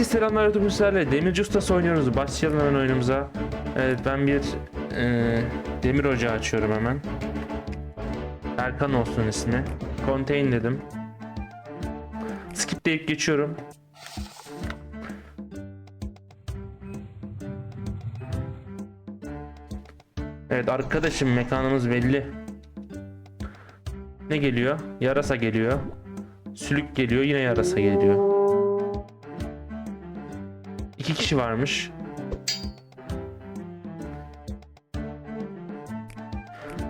Herkese selamlar YouTube. Demirci Ustası oynuyoruz. Başlayalım hemen oyunumuza. Evet ben bir e, demir ocağı açıyorum hemen. Erkan olsun ismi. Contain dedim. Skip deyip geçiyorum. Evet arkadaşım mekanımız belli. Ne geliyor? Yarasa geliyor. Sülük geliyor. Yine yarasa geliyor. İki kişi varmış.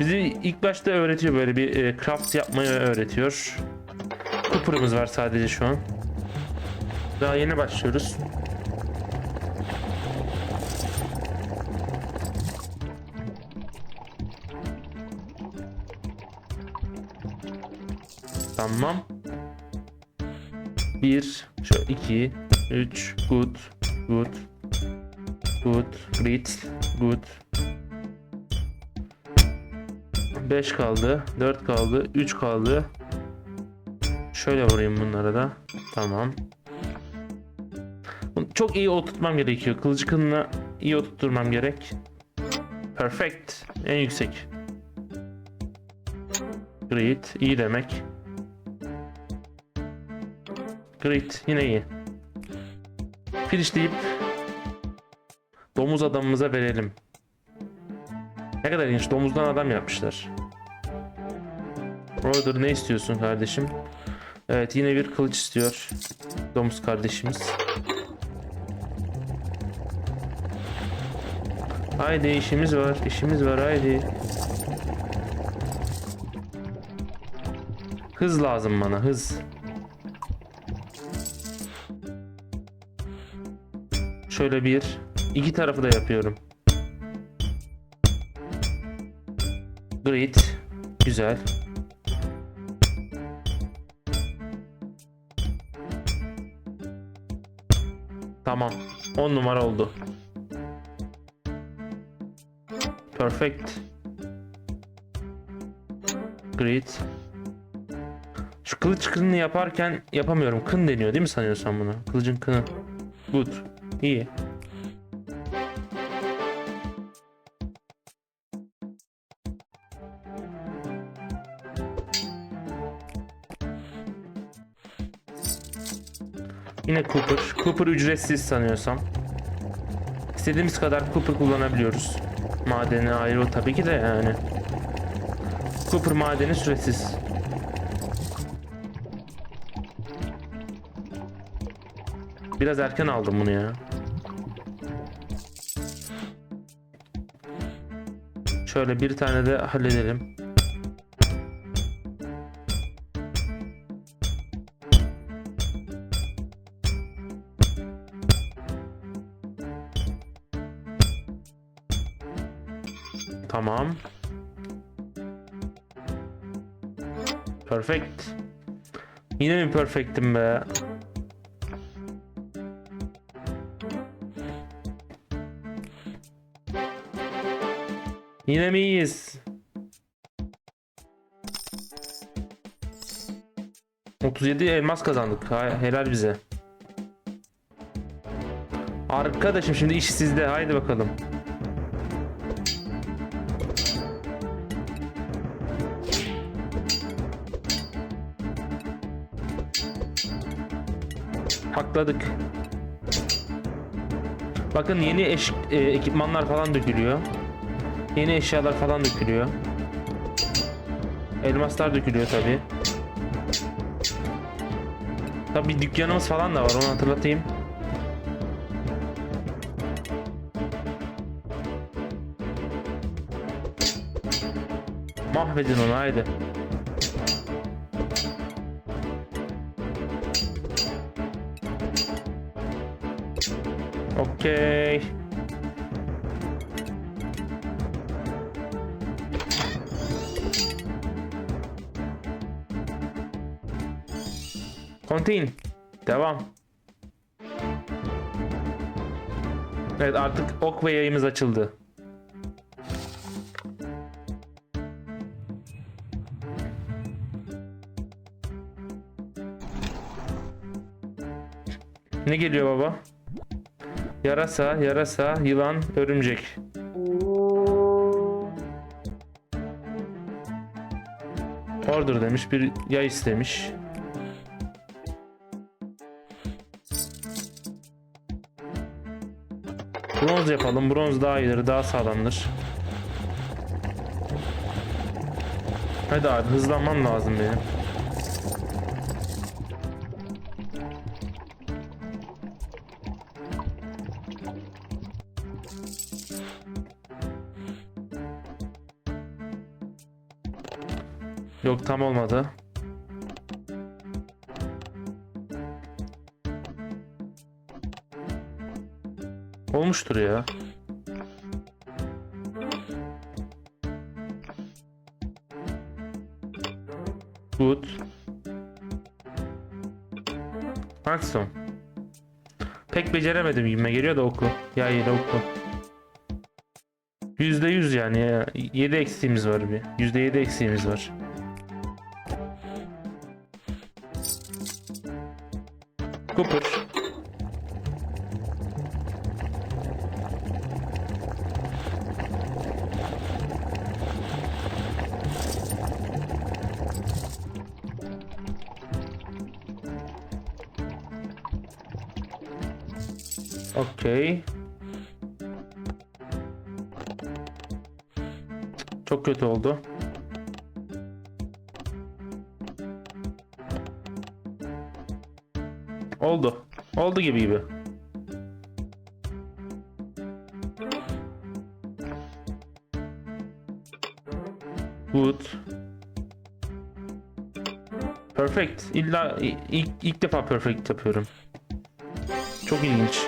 Bizi ilk başta öğretiyor böyle bir e, craft yapmayı öğretiyor. Cooper'ımız var sadece şu an. Daha yeni başlıyoruz. Tamam. Bir, şu iki, üç, good, good, good, great, good. 5 kaldı, 4 kaldı, 3 kaldı. Şöyle vurayım bunlara da. Tamam. Çok iyi oturtmam gerekiyor. Kılıcı kınına iyi oturtturmam gerek. Perfect. En yüksek. Great. iyi demek. Great. Yine iyi. Finişleyip domuz adamımıza verelim. Ne kadar ilginç. Domuzdan adam yapmışlar. Roder ne istiyorsun kardeşim? Evet yine bir kılıç istiyor. Domuz kardeşimiz. Haydi işimiz var. işimiz var haydi. Hız lazım bana hız. Şöyle bir. iki tarafı da yapıyorum. Great. Güzel. Tamam. 10 numara oldu. Perfect. Great. Şu kılıç kınını yaparken yapamıyorum. Kın deniyor değil mi sanıyorsan bunu? Kılıcın kını. Good. İyi. Yine Cooper. Cooper ücretsiz sanıyorsam. İstediğimiz kadar Cooper kullanabiliyoruz. Madeni ayrı o tabii ki de yani. Cooper madeni süresiz. Biraz erken aldım bunu ya. Şöyle bir tane de halledelim. Tamam. Perfect. Yine mi perfect'im be? Yine mi iyiyiz? 37 elmas kazandık. Helal bize. Arkadaşım şimdi iş sizde. Haydi bakalım. Hakladık. Bakın yeni eş, e, ekipmanlar falan dökülüyor. Yeni eşyalar falan dökülüyor. Elmaslar dökülüyor tabi. Tabi dükkanımız falan da var onu hatırlatayım. Mahvedin onu haydi. Okey. Continue. Devam. Evet artık ok ve yayımız açıldı. Ne geliyor baba? Yarasa, yarasa, yılan, örümcek. Order demiş, bir yay istemiş. Bronz yapalım. Bronz daha iyidir, daha sağlamdır. Hadi abi hızlanmam lazım benim. Yok tam olmadı. Olmuştur ya. Good. Maximum. Pek beceremedim gibime geliyor da oku. Ya yine oku. Yüzde yüz yani ya. Yedi eksiğimiz var bir. Yüzde yedi eksiğimiz var. Cooper. Oldu. Oldu gibi gibi. Good. Perfect. İlla ilk, ilk defa perfect yapıyorum. Çok ilginç.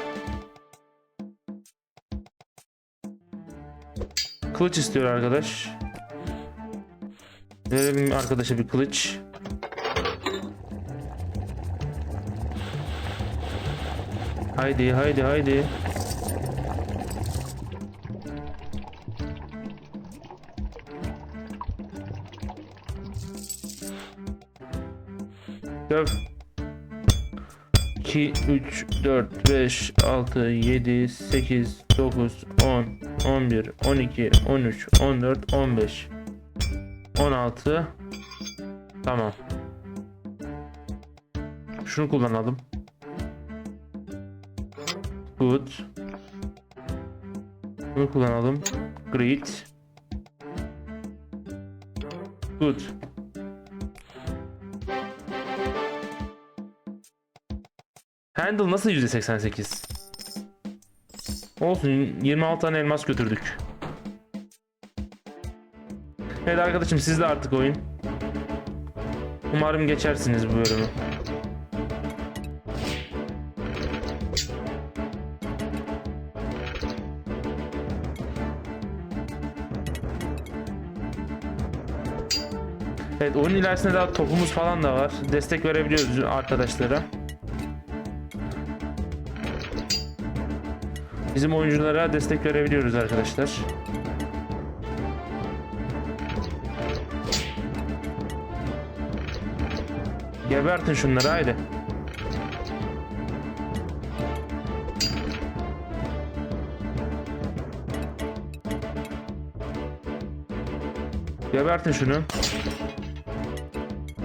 Kılıç istiyor arkadaş. Verelim arkadaşa bir kılıç. Haydi haydi haydi. Döv. 2, 3, 4, 5, 6, 7, 8, 9, 10, 11, 12, 13, 14, 15, 16. Tamam. Şunu kullanalım. Good. Bunu kullanalım. Great. Good. Handle nasıl %88? Olsun 26 tane elmas götürdük. Evet arkadaşım siz de artık oyun. Umarım geçersiniz bu bölümü. Oyun ilerisinde daha topumuz falan da var. Destek verebiliyoruz arkadaşlara. Bizim oyunculara destek verebiliyoruz arkadaşlar. Gebertin şunları haydi. Gebertin şunu.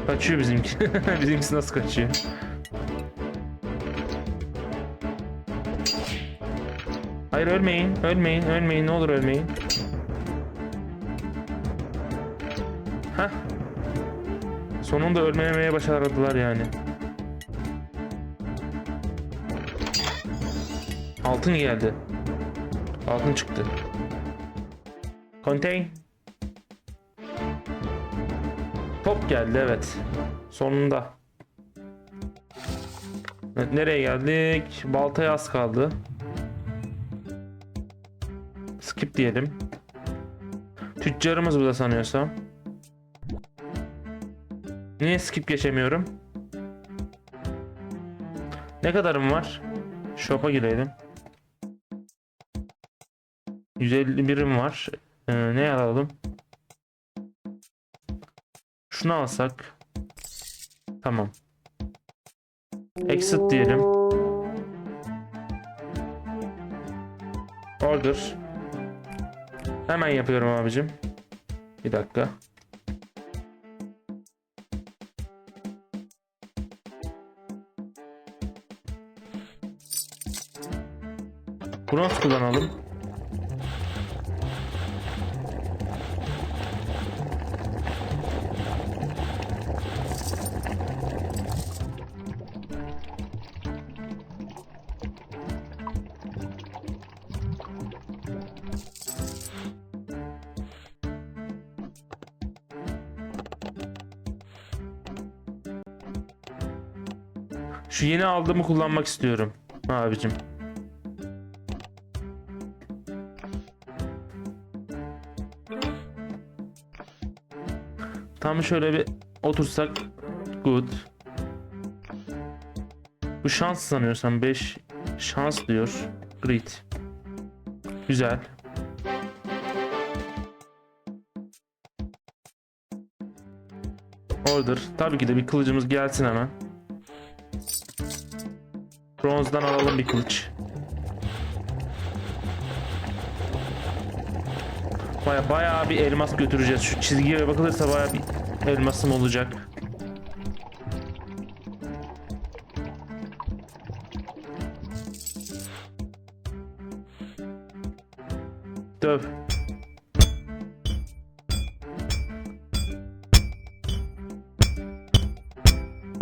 Kaçıyor bizimki. Bizimkisi nasıl kaçıyor? Hayır ölmeyin, ölmeyin, ölmeyin. Ne olur ölmeyin. Heh. Sonunda ölmemeye başardılar yani. Altın geldi. Altın çıktı. Contain. Geldi evet. Sonunda. Evet, nereye geldik? Baltaya az kaldı. Skip diyelim. Tüccarımız bu da sanıyorsam. Niye skip geçemiyorum? Ne kadarım var? Shop'a girelim. 151'im var. Ee, ne alalım? Şunu alsak. Tamam. Exit diyelim. Order. Hemen yapıyorum abicim. Bir dakika. Bronz kullanalım. Şu yeni aldığımı kullanmak istiyorum abicim. Tam şöyle bir otursak good. Bu şans sanıyorsam 5 şans diyor. Great. Güzel. Order. Tabii ki de bir kılıcımız gelsin hemen. Bronzdan alalım bir kılıç. Baya bayağı bir elmas götüreceğiz. Şu çizgiye bakılırsa bayağı bir elmasım olacak. Döv.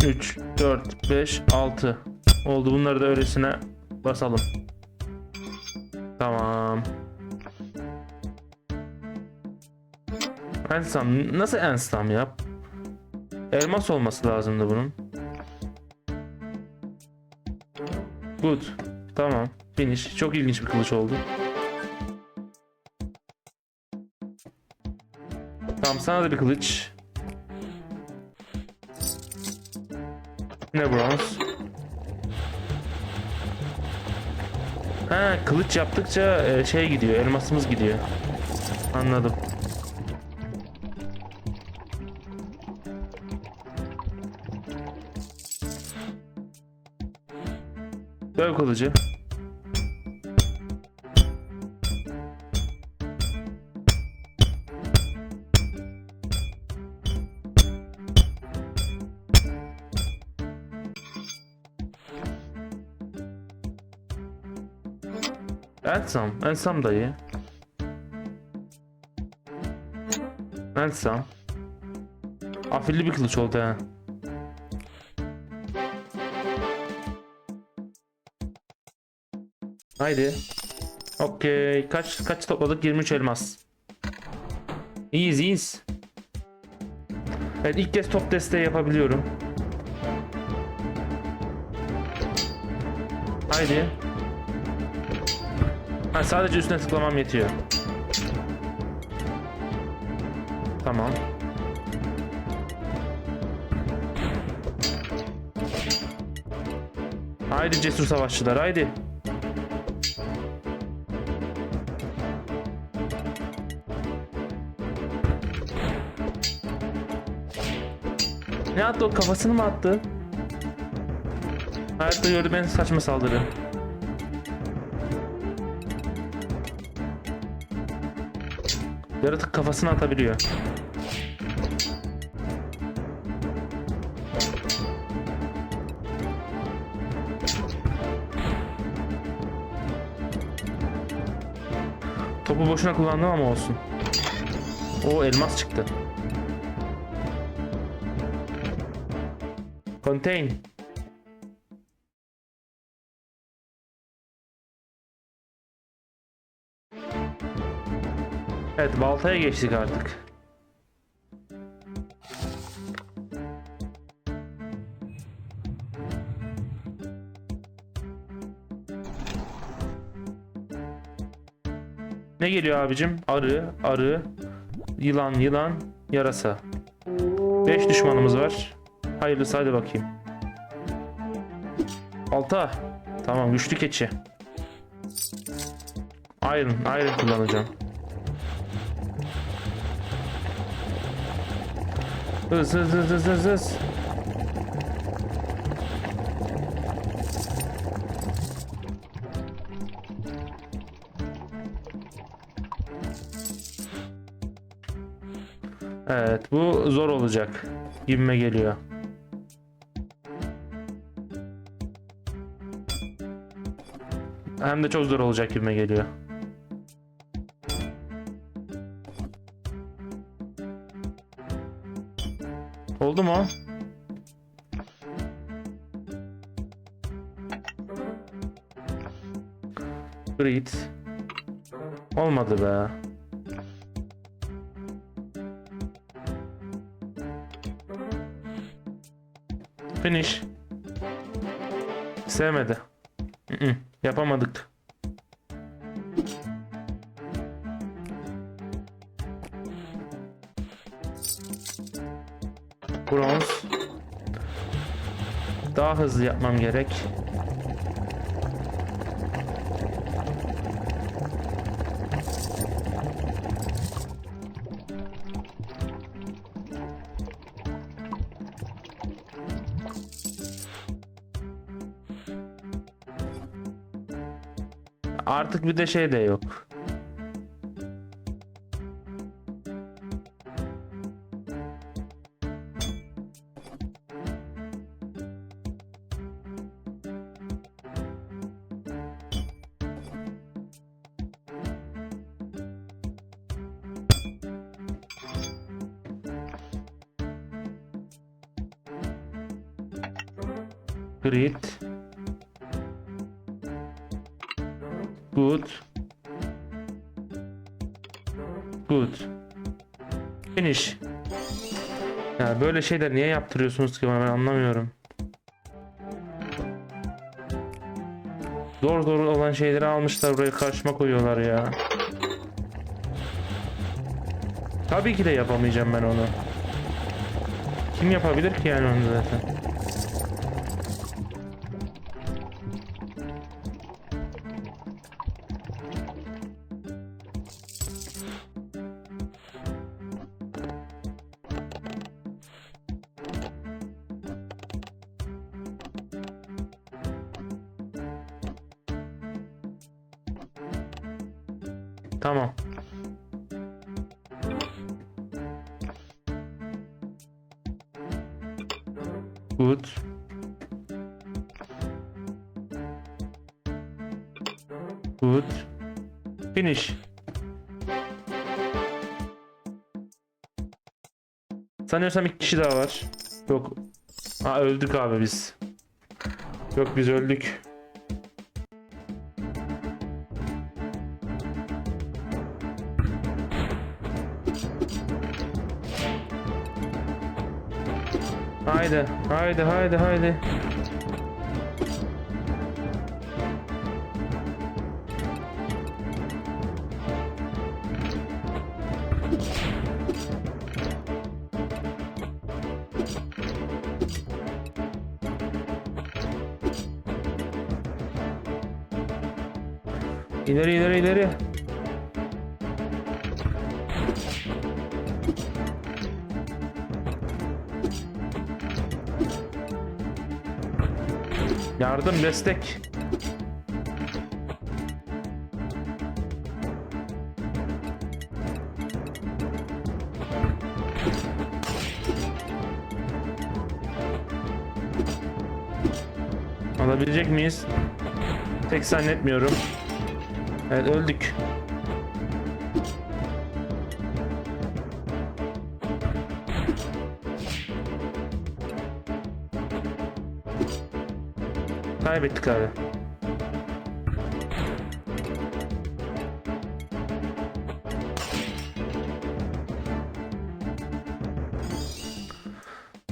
Üç, dört, beş, altı. Oldu bunları da öylesine basalım. Tamam. Ensam nasıl ensam yap? Elmas olması lazımdı bunun. Good. Tamam. Finish. Çok ilginç bir kılıç oldu. Tamam sana da bir kılıç. Ne bronz? Ha kılıç yaptıkça e, şey gidiyor elmasımız gidiyor. Anladım. Döv kılıcı. Ensam, Ensam dayı. Ensam. Afilli bir kılıç oldu ha. Haydi. Okey. Kaç kaç topladık? 23 elmas. İyiyiz iyiyiz. Evet ilk kez top desteği yapabiliyorum. Haydi. Ha, sadece üstüne tıklamam yetiyor. Tamam. Haydi cesur savaşçılar haydi. Ne attı o kafasını mı attı? Hayatta gördü ben saçma saldırı. Yaratık kafasını atabiliyor. Topu boşuna kullandım ama olsun. O elmas çıktı. Contain. Baltaya geçtik artık. Ne geliyor abicim? Arı, arı, yılan, yılan, yarasa. 5 düşmanımız var. Hayırlısı hadi bakayım. Alta. Tamam güçlü keçi. Iron, iron kullanacağım. Hız hız hız hız hız hız. Evet bu zor olacak gibime geliyor. Hem de çok zor olacak gibime geliyor. Oldu mu? Grit. Olmadı be. Finish. Sevmedi. Yapamadık. Bronz. Daha hızlı yapmam gerek. Artık bir de şey de yok. Grit. Good. Good. Finish. Ya böyle şeyler niye yaptırıyorsunuz ki ben anlamıyorum. Zor zor olan şeyleri almışlar buraya karşıma koyuyorlar ya. Tabii ki de yapamayacağım ben onu. Kim yapabilir ki yani onu zaten? Good. Finish. Sanıyorsam iki kişi daha var. Yok. Ha öldük abi biz. Yok biz öldük. Haydi, haydi, haydi, haydi. İleri ileri ileri. Yardım, destek. Alabilecek miyiz? Pek zannetmiyorum. Evet öldük. Kaybettik abi.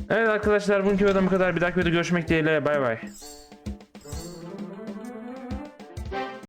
Evet arkadaşlar bugünkü videodan bu kadar. Bir dahaki videoda görüşmek dileğiyle. Bay bay.